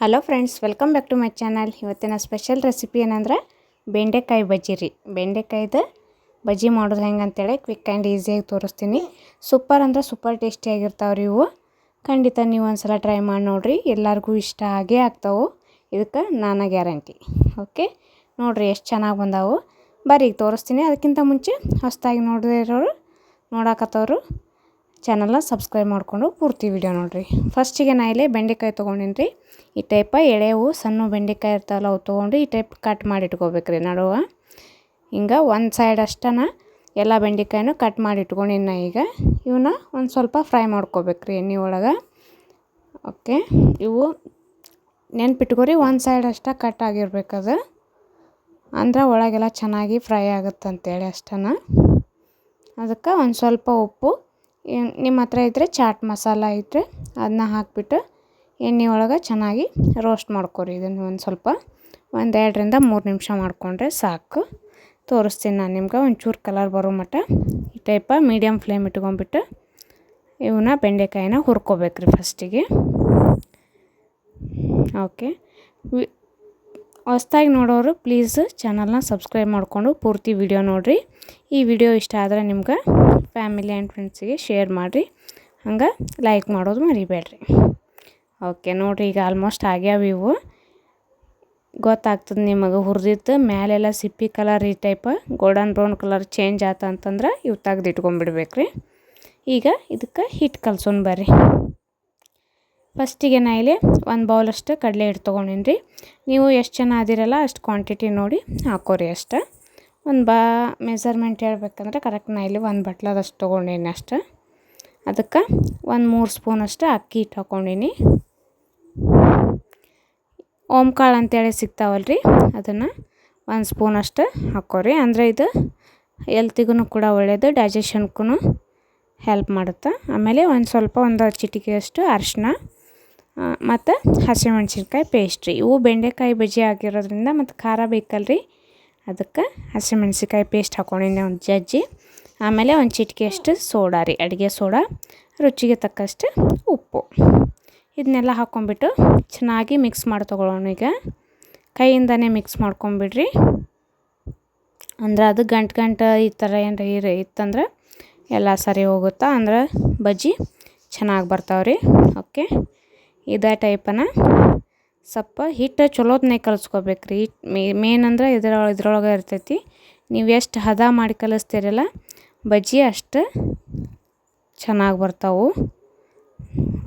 Hello friends, welcome back to my channel. ಇವತ್ತಿನ special recipe ಏನಂದ್ರೆ ಬೆಂಡೆಕಾಯಿ ಬಜ್ಜಿ ರೀ. ಬೆಂಡೆಕಾಯಿದು ಬಜ್ಜಿ ಮಾಡೋದು ಹೆಂಗೆ ಅಂತೇಳಿ ಕ್ವಿಕ್ ಆ್ಯಂಡ್ ಈಸಿಯಾಗಿ ತೋರಿಸ್ತೀನಿ. ಸೂಪರ್ ಅಂದ್ರೆ ಸೂಪರ್ ಟೇಸ್ಟಿಯಾಗಿರ್ತಾವೆ ರೀ ಇವು. ಖಂಡಿತ ನೀವು ಒಂದು ಸಲ ಟ್ರೈ ಮಾಡಿ ನೋಡಿರಿ. ಎಲ್ಲರಿಗೂ ಇಷ್ಟ ಆಗೇ ಆಗ್ತಾವೆ. ಇದಕ್ಕೆ ನಾನು ಗ್ಯಾರಂಟಿ. ಓಕೆ? ನೋಡಿರಿ ಎಷ್ಟು ಚೆನ್ನಾಗಿ ಬಂದಾವು. ಬರೀ ತೋರಿಸ್ತೀನಿ. ಅದಕ್ಕಿಂತ ಮುಂಚೆ ಹೊಸದಾಗಿ ನೋಡದೇ ಇರೋರು ನೋಡಾಕತ್ತವರು ಚಾನಲ್ನ ಸಬ್ಸ್ಕ್ರೈಬ್ ಮಾಡಿಕೊಂಡು ಪೂರ್ತಿ ವಿಡಿಯೋ ನೋಡಿರಿ. ಫಸ್ಟಿಗೆ ನಾ ಇಲ್ಲಿ ಬೆಂಡೆಕಾಯಿ ತೊಗೊಂಡಿನಿ ರೀ. ಈ ಟೈಪ ಎಳೆವು ಸಣ್ಣ ಬೆಂಡೆಕಾಯಿ ಇರ್ತಾವಲ್ಲ ಅವು ತೊಗೊಂಡು ಈ ಟೈಪ್ ಕಟ್ ಮಾಡಿ ಇಟ್ಕೋಬೇಕು ರೀ ನಡುವ. ಹಿಂಗೆ ಒಂದು ಸೈಡ್ ಅಷ್ಟನ ಎಲ್ಲ ಬೆಂಡೆಕಾಯಿನೂ ಕಟ್ ಮಾಡಿ ಇಟ್ಕೊಂಡಿನಿ ಈಗ. ಇವನ್ನ ಒಂದು ಸ್ವಲ್ಪ ಫ್ರೈ ಮಾಡ್ಕೋಬೇಕು ರೀ ಎಣ್ಣೆ ಒಳಗೆ. ಓಕೆ ಇವು ನೆನ್ಪಿಟ್ಕೋರಿ ಒಂದು ಸೈಡ್ ಅಷ್ಟ ಕಟ್ ಆಗಿರ್ಬೇಕದು ಅಂದ್ರೆ ಒಳಗೆಲ್ಲ ಚೆನ್ನಾಗಿ ಫ್ರೈ ಆಗುತ್ತಂತೇಳಿ ಅಷ್ಟನ. ಅದಕ್ಕೆ ಒಂದು ಸ್ವಲ್ಪ ಉಪ್ಪು ನಿಮ್ಮ ಹತ್ರ ಇದ್ದರೆ ಚಾಟ್ ಮಸಾಲ ಇದ್ದರೆ ಅದನ್ನ ಹಾಕಿಬಿಟ್ಟು ಎಣ್ಣೆ ಒಳಗೆ ಚೆನ್ನಾಗಿ ರೋಸ್ಟ್ ಮಾಡ್ಕೊರಿ. ಇದನ್ನು ಒಂದು ಸ್ವಲ್ಪ ಒಂದು ಎರಡರಿಂದ ಮೂರು ನಿಮಿಷ ಮಾಡಿಕೊಂಡ್ರೆ ಸಾಕು. ತೋರಿಸ್ತೀನಿ ನಾನು ನಿಮ್ಗೆ. ಒಂಚೂರು ಕಲರ್ ಬರೋ ಮಟ್ಟ ಈ ಟೈಪ ಮೀಡಿಯಮ್ ಫ್ಲೇಮ್ ಇಟ್ಕೊಂಡ್ಬಿಟ್ಟು ಇವನ್ನ ಬೆಂಡೆಕಾಯಿನ ಹುರ್ಕೋಬೇಕ್ರಿ ಫಸ್ಟಿಗೆ ಓಕೆ ಹೊಸ್ದಾಗಿ ನೋಡೋರು ಪ್ಲೀಸ್ ಚಾನಲ್ನ ಸಬ್ಸ್ಕ್ರೈಬ್ ಮಾಡಿಕೊಂಡು ಪೂರ್ತಿ ವಿಡಿಯೋ ನೋಡಿರಿ. ಈ ವಿಡಿಯೋ ಇಷ್ಟ ಆದರೆ ನಿಮ್ಗೆ ಫ್ಯಾಮಿಲಿ ಆ್ಯಂಡ್ ಫ್ರೆಂಡ್ಸಿಗೆ ಶೇರ್ ಮಾಡಿರಿ. ಹಂಗೆ ಲೈಕ್ ಮಾಡೋದು ಮರಿಬೇಡ್ರಿ. ಓಕೆ ನೋಡಿರಿ ಈಗ ಆಲ್ಮೋಸ್ಟ್ ಆಗ್ಯಾವ ಇವು. ಗೊತ್ತಾಗ್ತದೆ ನಿಮಗೆ ಹುರಿದಿತ್ತು ಮ್ಯಾಲೆಲ್ಲ ಸಿಪ್ಪಿ ಕಲರ್ ಈ type golden brown colour change ಆತ ಅಂತಂದ್ರೆ ಇವು ತೆಗ್ದು ಇಟ್ಕೊಂಡ್ಬಿಡ್ಬೇಕ್ರಿ ಈಗ ಇದಕ್ಕೆ ಹಿಟ್ಟು ಕಲ್ಸೋಣ ಬರ್ರಿ. ಫಸ್ಟಿಗೆ ನಾ ಇಲ್ಲಿ ಒಂದು ಬೌಲಷ್ಟು ಕಡಲೆ ಹಿಟ್ಟು ತೊಗೊಂಡಿನಿ ರೀ. ನೀವು ಎಷ್ಟು ಜನ ಅದಿರಲ್ಲ ಅಷ್ಟು ಕ್ವಾಂಟಿಟಿ ನೋಡಿ ಹಾಕೋರಿ ಅಷ್ಟು. ಒಂದು ಬಾ ಮೆಸರ್ಮೆಂಟ್ ಹೇಳ್ಬೇಕಂದ್ರೆ ಕರೆಕ್ಟ್ ನಾ ಇಲ್ಲಿ ಒಂದು ಬಟ್ಲದಷ್ಟು ತೊಗೊಂಡೀನಿ ಅಷ್ಟು. ಅದಕ್ಕೆ ಒಂದು ಮೂರು ಸ್ಪೂನಷ್ಟು ಅಕ್ಕಿ ಹಿಟ್ಟು ಹಾಕ್ಕೊಂಡೀನಿ ಓಮ್ ಕಾಳು ಅಂತೇಳಿ ರೀ ಅದನ್ನು ಒಂದು ಸ್ಪೂನಷ್ಟು ಹಾಕೋರಿ. ಅಂದರೆ ಇದು ಎಲ್ತಿಗೂ ಕೂಡ ಒಳ್ಳೆಯದು ಡೈಜೆಷನ್ಗೂ ಹೆಲ್ಪ್ ಮಾಡುತ್ತೆ. ಆಮೇಲೆ ಒಂದು ಸ್ವಲ್ಪ ಒಂದು ಚಿಟಿಕೆಯಷ್ಟು ಅರಿಶಿನ ಮತ್ತು ಹಸಿಮೆಣ್ಸಿನ್ಕಾಯಿ ಪೇಸ್ಟ್ ರೀ ಇವು ಬೆಂಡೆಕಾಯಿ ಬಜ್ಜಿ ಆಗಿರೋದ್ರಿಂದ ಮತ್ತು ಖಾರ ಬೇಕಲ್ರಿ. ಅದಕ್ಕೆ ಹಸಿಮೆಣ್ಸಿನ್ಕಾಯಿ ಪೇಸ್ಟ್ ಹಾಕ್ಕೊಂಡಿನಿ ಒಂದು ಜಜ್ಜಿ. ಆಮೇಲೆ ಒಂದು ಚಿಟಿಕೆಯಷ್ಟು ಸೋಡಾ ರೀ, ಅಡುಗೆ ಸೋಡಾ, ರುಚಿಗೆ ತಕ್ಕಷ್ಟು ಉಪ್ಪು. ಇದನ್ನೆಲ್ಲ ಹಾಕ್ಕೊಂಬಿಟ್ಟು ಚೆನ್ನಾಗಿ ಮಿಕ್ಸ್ ಮಾಡಿ ತೊಗೊಳ್ಳೋಣ ಈಗ. ಕೈಯಿಂದನೇ ಮಿಕ್ಸ್ ಮಾಡ್ಕೊಂಬಿಡ್ರಿ. ಅಂದ್ರೆ ಅದು ಗಂಟು ಗಂಟು ಈ ಥರ ಏನಾರ ಇರ ಇತ್ತಂದ್ರೆ ಎಲ್ಲ ಸರಿ ಹೋಗುತ್ತಾ? ಅಂದ್ರೆ ಬಜ್ಜಿ ಚೆನ್ನಾಗಿ ಬರ್ತಾವ್ರಿ. ಓಕೆ ಇದೇ ಟೈಪನ. ಸಪ್ಪ ಹಿಟ್ಟು ಚಲೋತ್ನೇ ಕಲಿಸ್ಕೋಬೇಕ್ರಿ ಮೇನ್ ಅಂದ್ರೆ ಇದ್ರ, ಇದ್ರೊಳಗೆ ಇರ್ತೈತಿ. ನೀವು ಎಷ್ಟು ಹದ ಮಾಡಿ ಕಲಿಸ್ತೀರಲ್ಲ, ಬಜ್ಜಿ ಅಷ್ಟು ಚೆನ್ನಾಗಿ ಬರ್ತಾವೆ.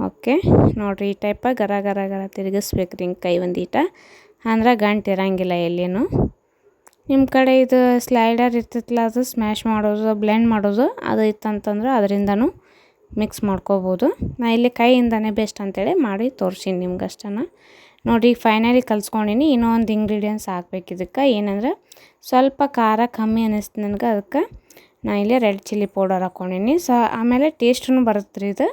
ಓಕೆ, ನೋಡಿರಿ ಈ ಟೈಪ ಗರ ಗರ ಗರ ತಿರುಗಿಸ್ಬೇಕ್ರಿ ಹಿಂಗೆ ಕೈ ಒಂದು ಹಿಟ್ಟ ಅಂದ್ರೆ ಗಂಟು ಇರೋಂಗಿಲ್ಲ ಎಲ್ಲಿನೂ. ನಿಮ್ಮ ಕಡೆ ಇದು ಸ್ಲೈಡರ್ ಇರ್ತೈತಲ್ಲ ಅದು ಸ್ಮ್ಯಾಶ್ ಮಾಡೋದು ಬ್ಲೆಂಡ್ ಮಾಡೋದು ಅದು ಇತ್ತಂತಂದ್ರೆ ಅದರಿಂದನೂ ಮಿಕ್ಸ್ ಮಾಡ್ಕೋಬೋದು. ನಾನು ಇಲ್ಲಿ ಕೈಯಿಂದನೇ ಬೆಸ್ಟ್ ಅಂತೇಳಿ ಮಾಡಿ ತೋರ್ಸೀನಿ ನಿಮ್ಗೆ ಅಷ್ಟನ ನೋಡಿ ಫೈನಲಿ ಕಲ್ಸ್ಕೊಂಡಿನಿ. ಇನ್ನೊಂದು ಇಂಗ್ರೀಡಿಯೆಂಟ್ಸ್ ಹಾಕ್ಬೇಕು ಇದಕ್ಕೆ. ಏನಂದ್ರೆ, ಸ್ವಲ್ಪ ಖಾರ ಕಮ್ಮಿ ಅನ್ನಿಸ್ತು ನನಗೆ ಅದಕ್ಕೆ ನಾನು ಇಲ್ಲಿ ರೆಡ್ ಚಿಲ್ಲಿ ಪೌಡರ್ ಹಾಕ್ಕೊಂಡಿನಿ ಸೊ ಆಮೇಲೆ ಟೇಸ್ಟೂ ಬರುತ್ತೆ ರೀ ಇದು.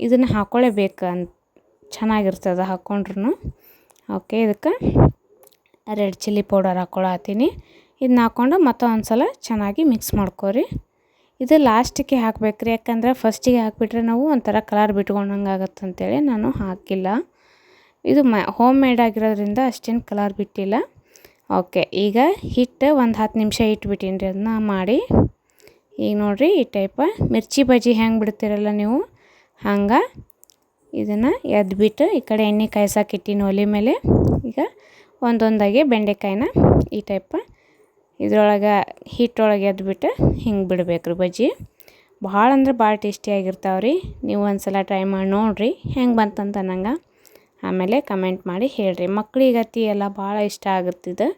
ಇದನ್ನು ಹಾಕ್ಕೊಳ್ಳೇಬೇಕು ಅಂತ ಚೆನ್ನಾಗಿರ್ತದೆ ಹಾಕ್ಕೊಂಡ್ರು ಓಕೆ ಇದಕ್ಕೆ ರೆಡ್ ಚಿಲ್ಲಿ ಪೌಡರ್ ಹಾಕ್ಕೊಳತ್ತೀನಿ ಇದನ್ನ ಹಾಕ್ಕೊಂಡು ಮತ್ತೊಂದು ಒಂದು ಸಲ ಚೆನ್ನಾಗಿ ಮಿಕ್ಸ್ ಮಾಡ್ಕೊರಿ. ಇದು ಲಾಸ್ಟಿಗೆ ಹಾಕ್ಬೇಕು ರೀ ಯಾಕಂದ್ರೆ ಫಸ್ಟಿಗೆ ಹಾಕಿಬಿಟ್ರೆ ನಾವು ಒಂಥರ ಕಲರ್ ಬಿಟ್ಕೊಂಡಂಗೆ ಆಗುತ್ತೆ ಅಂತೇಳಿ ನಾನು ಹಾಕಿಲ್ಲ. ಇದು ಮ ಹೋಮ್ ಮೇಡ್ ಆಗಿರೋದ್ರಿಂದ ಅಷ್ಟೇನು ಕಲರ್ ಬಿಟ್ಟಿಲ್ಲ. ಓಕೆ, ಈಗ ಹಿಟ್ಟು ಒಂದು ಹತ್ತು ನಿಮಿಷ ಇಟ್ಬಿಟ್ಟೀನಿ ರೀ ಅದನ್ನ ಮಾಡಿ. ಈಗ ನೋಡಿರಿ ಈ ಟೈಪ ಮಿರ್ಚಿ ಬಜ್ಜಿ ಹೆಂಗೆ ಬಿಡ್ತೀರಲ್ಲ ನೀವು? ಹಂಗೆ. ಇದನ್ನು ಎದ್ಬಿಟ್ಟು ಈ ಕಡೆ ಎಣ್ಣೆ ಇಟ್ಟಿನಿ ಒಲೆ ಮೇಲೆ. ಈಗ ಒಂದೊಂದಾಗಿ ಬೆಂಡೆಕಾಯಿನ ಈ ಟೈಪ ಇದ್ರೊಳಗೆ ಹಿಟ್ಟೊಳಗೆ ಎದ್ಬಿಟ್ಟು ಹಿಂಗೆ ಬಿಡ್ಬೇಕು ರೀ ಬಜ್ಜಿ. ಭಾಳ ಅಂದ್ರೆ ಭಾಳ ಟೇಸ್ಟಿಯಾಗಿರ್ತಾವೆ ರೀ ನೀವು ಒಂದು ಸಲ ಟ್ರೈ ಮಾಡಿ ನೋಡಿರಿ ಹೆಂಗೆ ಬಂತಂತ ನಂಗೆ. ಆಮೇಲೆ ಕಮೆಂಟ್ ಮಾಡಿ ಹೇಳಿರಿ. ಅತಿ ಎಲ್ಲ ಭಾಳ ಇಷ್ಟ ಆಗುತ್ತಿದೆ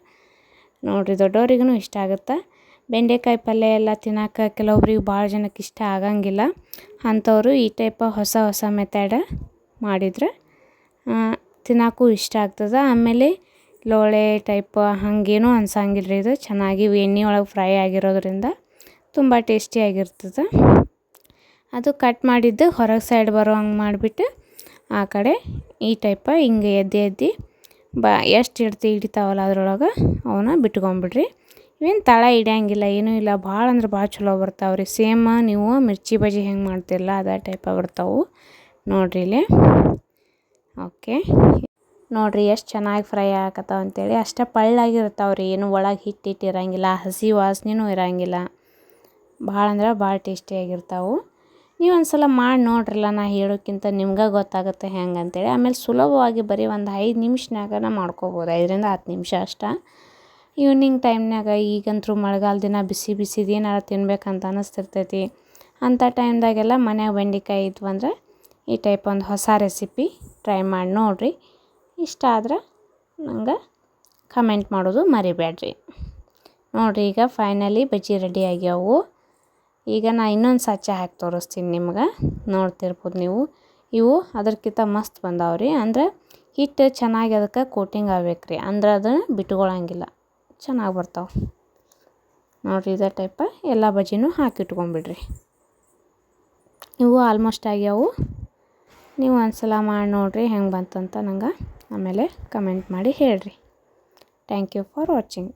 ನೋಡಿರಿ ದೊಡ್ಡವ್ರಿಗೂ ಇಷ್ಟ ಆಗುತ್ತೆ. ಬೆಂಡೆಕಾಯಿ ಪಲ್ಯ ಎಲ್ಲ ತಿನ್ನೋಕೆ ಕೆಲವೊಬ್ರಿಗೆ ಭಾಳ ಜನಕ್ಕೆ ಇಷ್ಟ ಆಗಂಗಿಲ್ಲ. ಅಂಥವ್ರು ಈ ಟೈಪ ಹೊಸ ಹೊಸ ಮೆಥಡ ಮಾಡಿದ್ರೆ ತಿನ್ನಕ್ಕೂ ಇಷ್ಟ ಆಗ್ತದೆ. ಆಮೇಲೆ ಲೋಳೆ ಟೈಪ್ ಹಾಗೇನೂ ಅನ್ಸಂಗಿಲ್ಲ ರೀ ಇದು. ಚೆನ್ನಾಗಿ ಎಣ್ಣೆ ಒಳಗೆ ಫ್ರೈ ಆಗಿರೋದ್ರಿಂದ ತುಂಬ ಟೇಸ್ಟಿಯಾಗಿರ್ತದೆ ಅದು ಕಟ್ ಮಾಡಿದ್ದು ಹೊರಗೆ ಸೈಡ್ ಬರೋ ಹಂಗೆ ಮಾಡಿಬಿಟ್ಟು ಆ ಕಡೆ ಈ ಟೈಪ ಹಿಂಗೆ ಎದ್ದು ಎದ್ದು ಬ ಎಷ್ಟು ಇಡ್ತಿ ಹಿಡಿತಾವಲ್ಲ ಅದ್ರೊಳಗೆ ಅವನ್ನ ಬಿಟ್ಕೊಂಬಿಡ್ರಿ. ಇವೇನು ತಳ ಹಿಡಿಯಂಗಿಲ್ಲ, ಏನೂ ಇಲ್ಲ. ಭಾಳ ಅಂದ್ರೆ ಭಾಳ ಚಲೋ ಬರ್ತಾವೆ ರೀ ಸೇಮ್ ನೀವು ಮಿರ್ಚಿ ಬಜ್ಜಿ ಹೆಂಗೆ ಮಾಡ್ತಿರಲ್ಲ ಅದೇ ಟೈಪ ಬರ್ತಾವೆ ನೋಡ್ರಿ ಇಲ್ಲಿ. ಓಕೆ. ನೋಡಿರಿ ಎಷ್ಟು ಚೆನ್ನಾಗಿ ಫ್ರೈ ಆಗತ್ತಾವ ಅಂತೇಳಿ. ಅಷ್ಟೇ ಪಳ್ಳಾಗಿರ್ತಾವೆ ರೀ ಏನು ಒಳಗೆ ಹಿಟ್ಟು ಹಿಟ್ಟು ಇರಂಗಿಲ್ಲ, ಹಸಿ ವಾಸನೆನೂ ಇರಂಗಿಲ್ಲ. ಭಾಳ ಅಂದ್ರೆ ಭಾಳ ಟೇಸ್ಟಿಯಾಗಿರ್ತಾವೆ ನೀವು ಒಂದು ಸಲ ಮಾಡಿ ನೋಡ್ರಲ್ಲ, ನಾ ಹೇಳೋಕ್ಕಿಂತ ನಿಮ್ಗೆ ಗೊತ್ತಾಗುತ್ತೆ ಹೆಂಗೆ ಅಂತೇಳಿ. ಆಮೇಲೆ ಸುಲಭವಾಗಿ ಬರೀ ಒಂದು ಐದು ನಿಮಿಷನಾಗನ ಮಾಡ್ಕೋಬೋದು. ಐದರಿಂದ ಹತ್ತು ನಿಮಿಷ ಅಷ್ಟೇ. ಈವ್ನಿಂಗ್ ಟೈಮ್ನಾಗ ಈಗಂತೂ ಮಳೆಗಾಲ ದಿನ ಬಿಸಿ ಬಿಸಿದು ಏನಾರ ತಿನ್ಬೇಕಂತ ಅನ್ನಿಸ್ತಿರ್ತೈತಿ ಅಂಥ ಟೈಮ್ದಾಗೆಲ್ಲ ಮನ್ಯಾಗ ಬೆಂಡೆಕಾಯಿ ಇದ್ವು ಅಂದರೆ ಈ ಟೈಪ್ ಒಂದು ಹೊಸ ರೆಸಿಪಿ ಟ್ರೈ ಮಾಡಿ ನೋಡಿರಿ. ಇಷ್ಟ ಆದ್ರೆ ನಂಗೆ ಕಮೆಂಟ್ ಮಾಡೋದು ಮರಿಬೇಡ್ರಿ. ನೋಡಿರಿ, ಈಗ ಫೈನಲಿ ಬಜ್ಜಿ ರೆಡಿ ಆಗ್ಯಾವು. ಈಗ ನಾ ಇನ್ನೊಂದು ಸಚ್ಚ ಹಾಕಿ ತೋರಿಸ್ತೀನಿ ನಿಮ್ಗೆ. ನೋಡ್ತಿರ್ಬೋದು ನೀವು. ಇವು ಅದಕ್ಕಿಂತ ಮಸ್ತ್ ಬಂದಾವ್ರಿ. ಅಂದ್ರೆ ಹಿಟ್ಟು ಚೆನ್ನಾಗಿ ಅದಕ್ಕೆ ಕೋಟಿಂಗ್ ಆಗ್ಬೇಕು ರೀ ಅಂದ್ರೆ ಅದನ್ನು ಬಿಟ್ಕೊಳ್ಳೋಂಗಿಲ್ಲ ಚೆನ್ನಾಗಿ ಬರ್ತಾವೆ. ನೋಡಿರಿ, ಇದೇ ಟೈಪ ಎಲ್ಲ ಬಜ್ಜಿನೂ ಹಾಕಿಟ್ಕೊಂಬಿಡ್ರಿ ಇವು ಆಲ್ಮೋಸ್ಟ್ ಆಗ್ಯಾವು. ನೀವು ಒಂದು ಸಲ ಮಾಡಿ ನೋಡಿರಿ ಹೆಂಗೆ ಬಂತಂತ ನಂಗೆ ಆಮೇಲೆ ಕಮೆಂಟ್ ಮಾಡಿ ಹೇಳಿರಿ. Thank you for watching